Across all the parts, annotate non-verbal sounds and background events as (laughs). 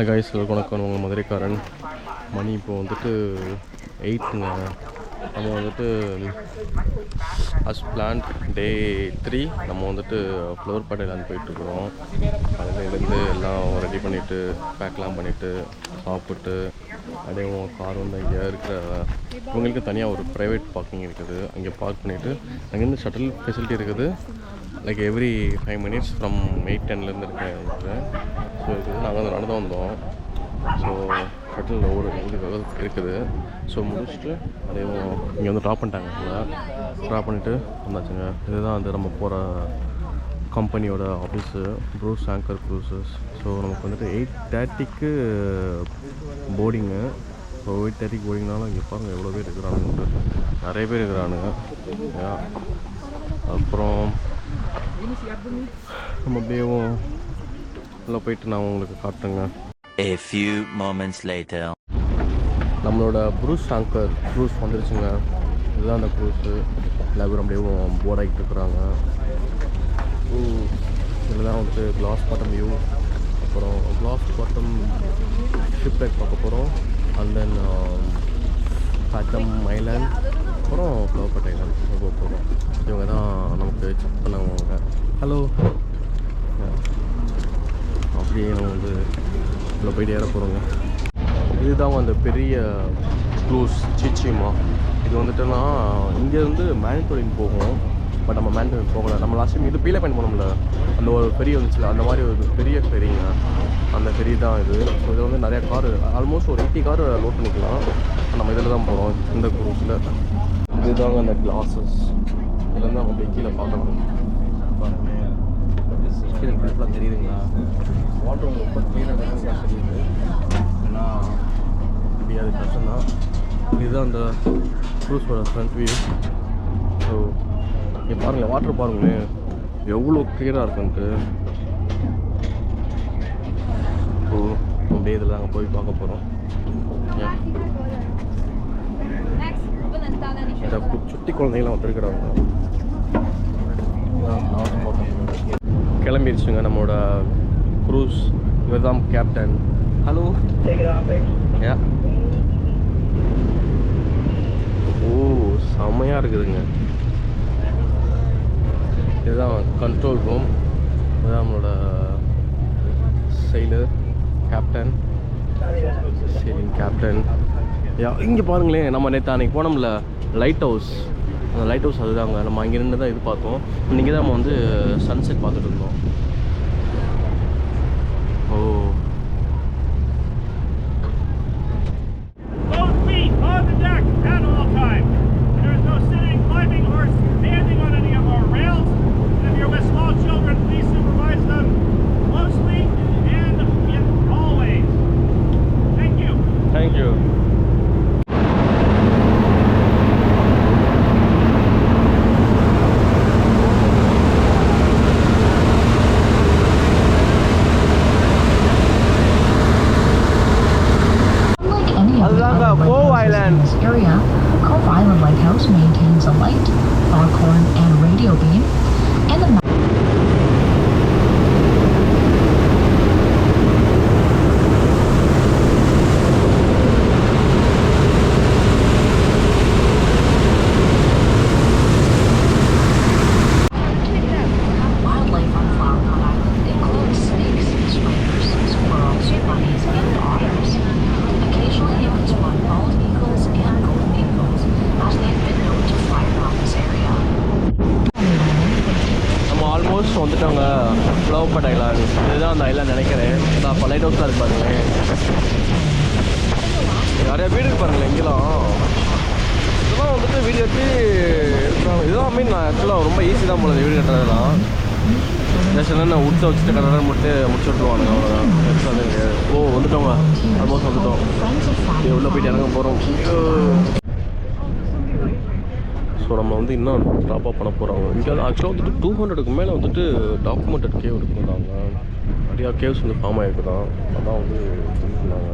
Hi guys வணக்கம். உங்கள் மதுரைக்காரன் மணி இப்போ வந்துட்டு எயிட்டுங்க நம்ம வந்துட்டு அஸ் பிளான் டே த்ரீ நம்ம வந்துட்டு ஃப்ளவர் படையிலான்னு போயிட்டுருக்குறோம் அதுலேருந்து எல்லாம் ரெடி பண்ணிவிட்டு பேக்லாம் பண்ணிவிட்டு சாப்பிட்டு அப்படியே கார் வந்து இங்கே இருக்கிற இவங்களுக்கு தனியாக ஒரு ப்ரைவேட் பார்க்கிங் இருக்குது. அங்கே பார்க் பண்ணிவிட்டு அங்கேருந்து ஷட்டில் ஃபெசிலிட்டி இருக்குது. Like every five minutes from eight டென்லேருந்து இருக்குது ஸோ இது. நாங்கள் வந்து நடந்து வந்தோம். ஸோ ஷட்டில் ஒரு இது இருக்குது. ஸோ முடிச்சுட்டு அதே இங்கே வந்து ட்ராப் பண்ணிட்டாங்க ட்ராப் பண்ணிவிட்டு வந்தாச்சுங்க. இதுதான் வந்து நம்ம போகிற கம்பெனியோட office Bruce anchor cruises so நமக்கு வந்துட்டு எயிட் தேர்ட்டிக்கு போர்டிங்கு ஸோ எயிட் தேர்ட்டிக்கு போர்டிங்னாலும் இங்கே பாருங்கள் எவ்வளோ பேர் இருக்கிறானுங்க நிறைய பேர் இருக்கிறானுங்க. அப்புறம் நம்ம அப்படியே உள்ள போயிட்டு நான் உங்களுக்கு காட்டுறேங்க. A few moments later. நம்மளோட ப்ரூஸ் ஆங்கர் க்ரூஸ் வந்துருச்சுங்க. இதுதான் அந்த க்ரூஸு எல்லா பேரும் அப்படியே போர்ட் ஆகிட்டு இருக்கிறாங்க இதில் தான் வந்துட்டு கிளாஸ் பாட்டம் வியூ அப்புறம் கிளாஸ் பாட்டம் ஷிப் பேக் பார்க்க போகிறோம் அண்ட் தென் பட்டம் ஐலாண்ட் அப்புறம் ஃப்ளவர் ஐலாண்ட் போக போகிறோம் இவங்க தான் நமக்கு செக் பண்ணவங்க. ஹலோ அப்படியே நம்ம வந்து உள்ள போயிட்டு ஏற போகிறோங்க இதுதான் அந்த பெரிய க்ரூஸ் சிச்சிமா இது வந்துட்டுனா இங்கேருந்து மேனிட்டோரின் போகும். பட் நம்ம மேனிட்டோரின் போகல. நம்ம லாஸ்ட் டைம் இது பீல பயன் போனோம்ல. அந்த ஒரு பெரிய வந்துச்சுல. அந்த மாதிரி ஒரு பெரிய ஃபெரிங்க அந்த ஃபெரி தான் இது. ஸோ இது வந்து நிறையா கார் ஆல்மோஸ்ட் ஒரு எயிட்டி கார் லோட் பண்ணிக்கலாம். நம்ம இதில் தான் போகிறோம் இந்த குரூப்பில் இதுதாங்க அந்த கிளாஸஸ் இதுலேருந்து நம்ம அப்படியே கீழே பார்க்கலாம் கீழே ஃபுல்லாக தெரியுதுங்களா? வாட்டர் ரொம்ப க்ளீனாக தெரியுது. ஏன்னா முடியாது கஷ்டம்தான் இதுதான் அந்த க்ரூஸோட ஃப்ரண்ட் வியூ ஸோ இங்கே பாருங்கள் வாட்டர் பாருங்களேன் எவ்வளோ கிளியராக இருக்குன்ட்டு ஓ அப்படியே இதில் நாங்கள் போய் பார்க்க போகிறோம் இந்த சுட்டி குழந்தைங்களாம் வந்துருக்குறாங்க. கிளம்பிடுச்சுங்க நம்மளோட குரூஸ். இவர் தான் கேப்டன் ஹலோ ஏ ஓ செம்மையாக இருக்குதுங்க. இதுதான் கண்ட்ரோல் ரூம் இதுதான் நம்மளோட செயலர் கேப்டன் சீலிங் கேப்டன் யா இங்கே பாருங்களேன் நம்ம நேற்று அன்றைக்கி போனோம்ல லைட் ஹவுஸ் அந்த லைட் ஹவுஸ் அதுதாங்க. நம்ம அங்கே நின்று தான் இது பார்த்தோம் இன்றைக்கி தான் நம்ம வந்து சன்செட் பார்த்துட்டு இருந்தோம். Island. நிறைய வீடு இதெல்லாம் வந்துட்டு வீடு கட்டி இருக்கிறாங்க இதெல்லாம் மீன் ஆக்சுவலாக ரொம்ப ஈஸி தான் போல வீடு கட்டுறதுலாம் ஜஸ்ட் என்னென்ன உட்ஸை வச்சுட்டு கட்டடம் மட்டும் முடிச்சு விட்ருவானுங்க அவ்வளோதான் பெருசாக அது கிடையாது ஓ வந்துட்டோங்க. ஆல்மோஸ்ட் வந்துட்டோம். உள்ளே போயிட்டு இறங்க போகிறோம் ஸோ நம்ம வந்து இன்னும் ட்ராப்அப் பண்ண போகிறோம் இங்கே ஆக்சுவலாக வந்துட்டு டூ ஹண்ட்ரடுக்கு மேலே வந்துட்டு டாக்குமெண்டட் கேவ் இருக்குதாங்க நிறையா கேவ்ஸ் வந்து ஃபார்ம் ஆகிருக்குதான் அதான் வந்து சொன்னாங்க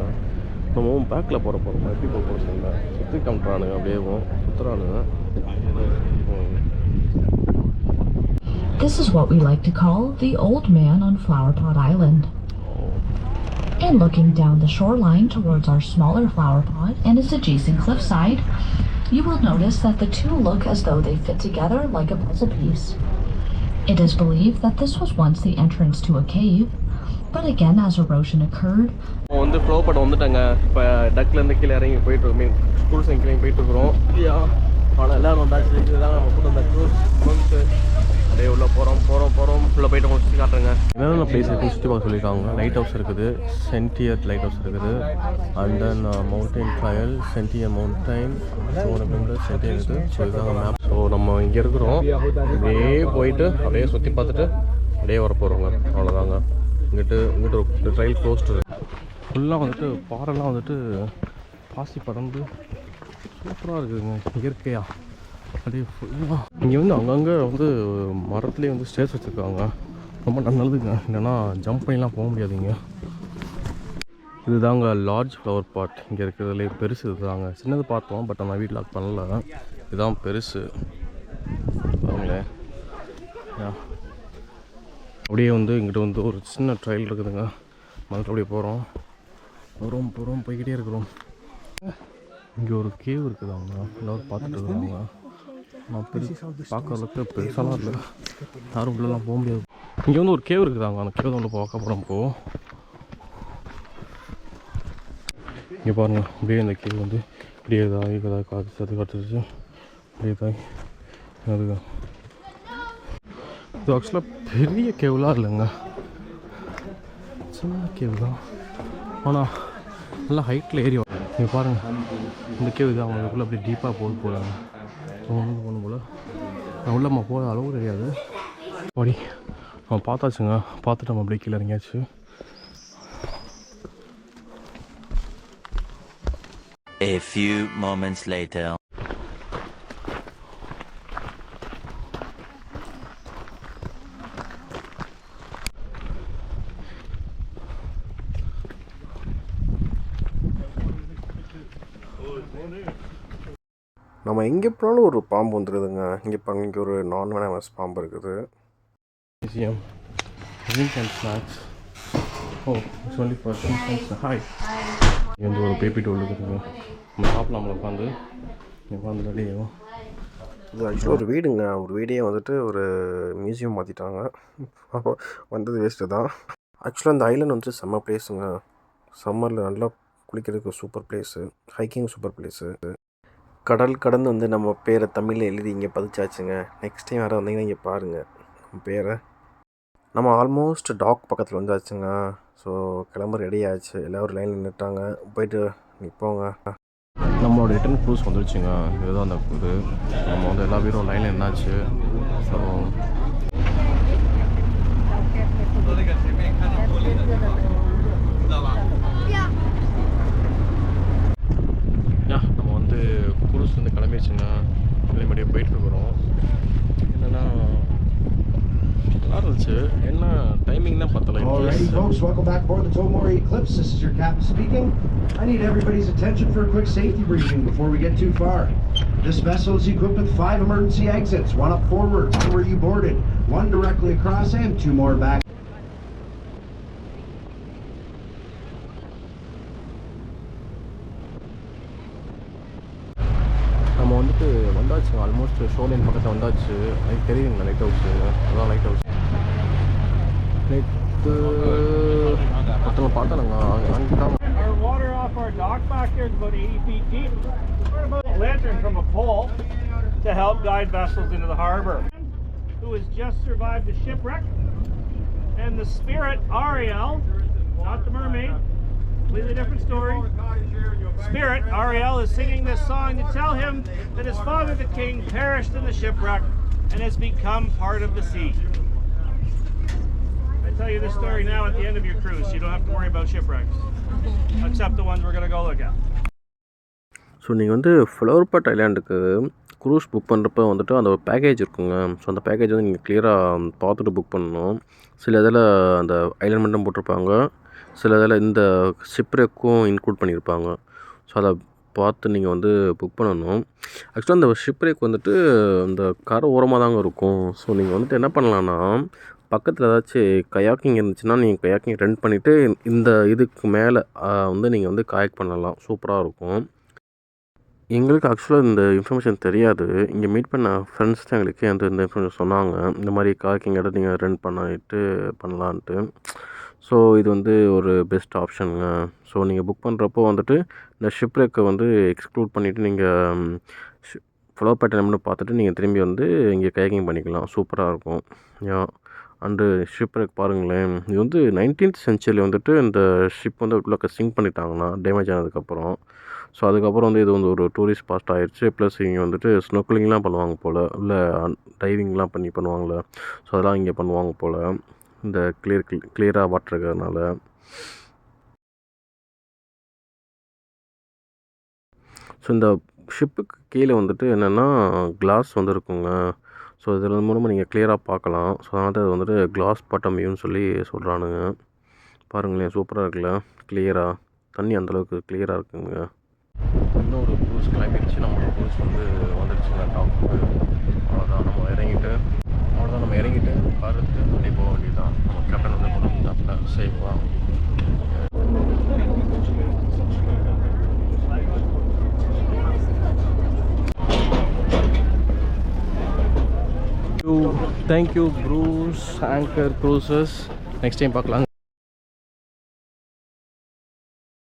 நம்ம பேக்கில் போகிற போகிறோம் எப்படி போக போகிறோம் தெரியல சுற்றி காமிட்றானுங்க அப்படியே சுற்றுறானுங்க This is what we like to call the old man on Flower Pot Island. And looking down the shoreline towards our smaller flower pot and its adjacent cliffside, you will notice that the two look as though they fit together like a puzzle piece. It is believed that this was once the entrance to a cave, but again, as erosion occurred, வந்து flow படம் வந்துட்டாங்க. இப்போ டக்லேருந்து கீழே இறங்கி போயிட்டு mean school சைக்கிளையும் போயிட்டு இருக்கிறோம். ஆனால் எல்லோரும் வந்தாச்சு. இதுதான் நம்ம கூட்டம் அந்த க்ரூஸ் வந்து அப்படியே உள்ளே போகிறோம் போகிறோம் போகிறோம் உள்ளே போயிட்டு உங்களுக்கு சுற்றி காட்டுறேங்க. என்னென்ன பிளேஸ் இருக்குது சுற்றி பார்க்க சொல்லியிருக்காங்க? லைட் ஹவுஸ் இருக்குது. சென்டியர் லைட் ஹவுஸ் இருக்குது and then mountain trail sentier mountain sentier இருக்குது ஸோ மேப் ஸோ நம்ம இங்கே இருக்கிறோம். அப்படியே போயிட்டு அப்படியே சுற்றி பார்த்துட்டு அப்படியே வர போகிறோங்க அவ்வளோதாங்க இங்கிட்டு இங்கிட்டு ஒரு ட்ரையல் ஃபுல்லாக வந்துட்டு பாறைலாம் வந்துட்டு பாசி படர்ந்து சூப்பராக இருக்குதுங்க. இயற்கையாக அப்படியே ஃபுல்லாக இங்கே வந்து அங்கங்கே வந்து மரத்துலேயே வந்து ஸ்டேஜ் வச்சுருக்காங்க. ரொம்ப நல்லதுங்க. இல்லைன்னா ஜம்ப் பண்ணிலாம் போக முடியாதுங்க. இதுதாங்க லார்ஜ் ஃப்ளவர் பாட் இங்கே இருக்கிறதுலே பெருசு இதுதாங்க. சின்னது பார்த்தோம் பட் ஆனால் வீட்டில் பண்ணல. இதுதான் பெருசு. பாருங்களேன். அப்படியே வந்து இங்கிட்ட வந்து ஒரு சின்ன ட்ரையல் இருக்குதுங்க. மதுரை அப்படியே போகிறோம் போகிறோம் போகிறோம் போய்கிட்டே இருக்கிறோம். இங்கே ஒரு கேவ் இருக்குது அவங்க எல்லோரும் பார்த்துட்டு இருக்காங்க. நான் பெருசு பார்க்குற அளவுக்கு பெருசாலாம் இல்லை. யாரும் உள்ளெல்லாம் போக முடியாது. இங்கே வந்து ஒரு கேவ் இருக்குதாங்க. அந்த கேவ் வந்து பார்க்க போகிறோம் இப்போ. இங்கே பாருங்க. அப்படியே இந்த கேவ் வந்து இப்படியே இதாகி இதாக காத்து சத்து காத்துருச்சு அப்படியே இதாகி. அதுதான். இது ஆக்சுவலாக பெரிய கேவ்லாம் இல்லைங்க. சின்ன கேவ் தான் ஆனால் நல்லா ஹைட்டில் ஏறி நீங்கள் பாருங்கள் இந்த கேவ் இது அவங்களுக்குள்ளே அப்படியே டீப்பாக போக போகிறாங்க ஒன்று ஒன்று போல். நான் உள்ள நம்ம போகிற அளவு தெரியாது. அப்படி நம்ம பார்த்தாச்சுங்க. பார்த்துட்டு நம்ம அப்படியே கீழே இறங்கியாச்சு. A few moments later. நம்ம எங்கே போனாலும் ஒரு பாம்பு வந்துடுதுங்க இங்கே பாருங்க இங்கே ஒரு நான் வெனமஸ் பாம்பு இருக்குது. Museum snakes oh and hi இங்கே வந்து ஒரு பேபி டோல் இருக்குதுங்க. நம்ம சாப்பிடலாம்ல உட்காந்து. உட்காந்து வெளியே இது ஆக்சுவலாக ஒரு வீடுங்க. ஒரு வீடே வந்துட்டு ஒரு மியூசியம் மாற்றிட்டாங்க (laughs) வந்தது வேஸ்ட்டு தான். ஆக்சுவலாக இந்த ஐலண்ட் வந்துட்டு செம்ம பிளேஸுங்க சம்மரில் நல்லா குளிக்கிறதுக்கு super place hiking super place கடல் கடந்து வந்து நம்ம பேரை தமிழில் எழுதி இங்கே பதிச்சாச்சுங்க. நெக்ஸ்ட் டைம் யாராவது வந்தீங்கன்னா இங்கே பாருங்கள் நம்ம பேரை. நம்ம ஆல்மோஸ்ட் டாக் பக்கத்தில் வந்தாச்சுங்க. ஸோ கிளம்ப ரெடி ஆச்சு. எல்லோரும் லைன் நின்றுட்டாங்க போயிட்டு நிற்போங்க நம்மளோட ரிட்டன் க்ரூஸ் வந்துருச்சுங்க. இதுதான் அந்த இது. நம்ம வந்து எல்லா பேரும் லைனில் என்னாச்சு ஸோ யா குரூஸ் வந்து கிளம்பிடுச்சுங்க கிளம்பியே போயிட்டு இருக்கிறோம் என்னென்னா நல்லா இருந்துச்சு என்ன டைமிங் தான் பத்தலை Alrighty, folks, welcome back aboard the Tomori Eclipse. This is your captain speaking. I need everybody's attention for a quick safety briefing before we get too far. This vessel is equipped with five emergency exits, one up forward, one where you boarded, one directly across, and two more back. வந்தாச்சு almost ஷோலைன் பக்கத்தில் வந்தாச்சு அது தெரியுங்களா light house அதான் light house நேற்று ஒருத்தவங்க பார்த்தானுங்க அங்கே தான் Our water off our dock back there is about 80 feet deep. We're about a lantern from a pole to help guide vessels into the harbor. Who has just survived a shipwreck. And the spirit, Ariel, not the mermaid, completely different story. Spirit, Ariel, is singing this song to tell him that his father, the king, perished in the shipwreck and has become part of the sea. I tell you this story now at the end of your cruise. You don't have to worry about shipwrecks, except the ones we're going to go look at. So நீங்கள் வந்து flower pot ஐலாண்டுக்கு cruise book பண்ணுறப்ப வந்துட்டு அந்த ஒரு package இருக்குங்க so அந்த package வந்து நீங்கள் கிளியராக பார்த்துட்டு புக் பண்ணணும் சில இதில் அந்த ஐலாண்ட் மட்டும் போட்டிருப்பாங்க சில இதில் இந்த ஷிப்ரேக்கும் இன்க்ளூட் பண்ணியிருப்பாங்க. ஸோ அதை பார்த்து நீங்கள் வந்து புக் பண்ணணும். ஆக்சுவலாக அந்த ஷிப்ரேக் வந்துட்டு அந்த கரை ஓரமாக தாங்க இருக்கும். ஸோ நீங்கள் வந்துட்டு என்ன பண்ணலான்னா பக்கத்தில் ஏதாச்சும் கயாக்கிங் இருந்துச்சுன்னா நீங்கள் கயாக்கிங் ரெண்ட் பண்ணிவிட்டு இந்த இதுக்கு மேலே வந்து நீங்கள் வந்து கயாக் பண்ணலாம். சூப்பராக இருக்கும். எங்களுக்கு ஆக்சுவலாக இந்த இன்ஃபர்மேஷன் தெரியாது. இங்கே மீட் பண்ண ஃப்ரெண்ட்ஸ் தான் எங்களுக்கு. அந்த இந்த இன்ஃபர்மேஷன் சொன்னாங்க. இந்த மாதிரி காக்கிங் இடம் நீங்கள் ரெண்ட் பண்ணிட்டு பண்ணலான்ட்டு. ஸோ இது வந்து ஒரு பெஸ்ட் ஆப்ஷனுங்க ஸோ நீங்கள் புக் பண்ணுறப்போ வந்துட்டு இந்த ஷிப் ரேக்கை வந்து எக்ஸ்க்ளூட் பண்ணிவிட்டு நீங்கள் ஃப்ளோ பேட்டர்ன் பார்த்துட்டு நீங்கள் திரும்பி வந்து இங்கே கயக்கிங் பண்ணிக்கலாம். சூப்பராக இருக்கும். யா அண்டு ஷிப் ரேக் பாருங்களேன். இது வந்து நைன்டீன்த் செஞ்சுரியில் வந்துட்டு இந்த ஷிப் வந்து உள்ள சிங்க் பண்ணிட்டாங்கன்னா டேமேஜ் ஆனதுக்கப்புறம். ஸோ அதுக்கப்புறம் வந்து இது வந்து ஒரு டூரிஸ்ட் ஸ்பாட் ஆகிடுச்சு ப்ளஸ் இங்கே வந்துட்டு ஸ்னோக்லிங்லாம் பண்ணுவாங்க போல். இல்லை டைவிங்லாம் பண்ணி பண்ணுவாங்கள்ல ஸோ அதெல்லாம் இங்கே பண்ணுவாங்க போல். இந்த கிளியர் கிளியராக வாட்டர் இருக்கிறதுனால ஸோ இந்த ஷிப்புக்கு கீழே வந்துட்டு என்னென்னா கிளாஸ் வந்து இருக்குங்க ஸோ இதில் மூலமாக நீங்கள் கிளியராக பார்க்கலாம். ஸோ அதனால் அது வந்துட்டு கிளாஸ் பாட்டம் சொல்லி சொல்கிறானுங்க பாருங்களேன் சூப்பராக இருக்குல்ல? கிளியராக தண்ணி அந்தளவுக்கு கிளியராக இருக்குங்க. இன்னொரு க்ரூஸ் கிளம்பிடுச்சு நம்ம க்ரூஸ் வந்து வந்துடுச்சுங்க டாப்புக்கு அவ்வளோதான் நம்ம இறங்கிட்டு அவ்வளோதான் நம்ம இறங்கிட்டு வந்தாப்புல சேஃபாக thank you Bruce Anchor Cruises next time பார்க்கலாம்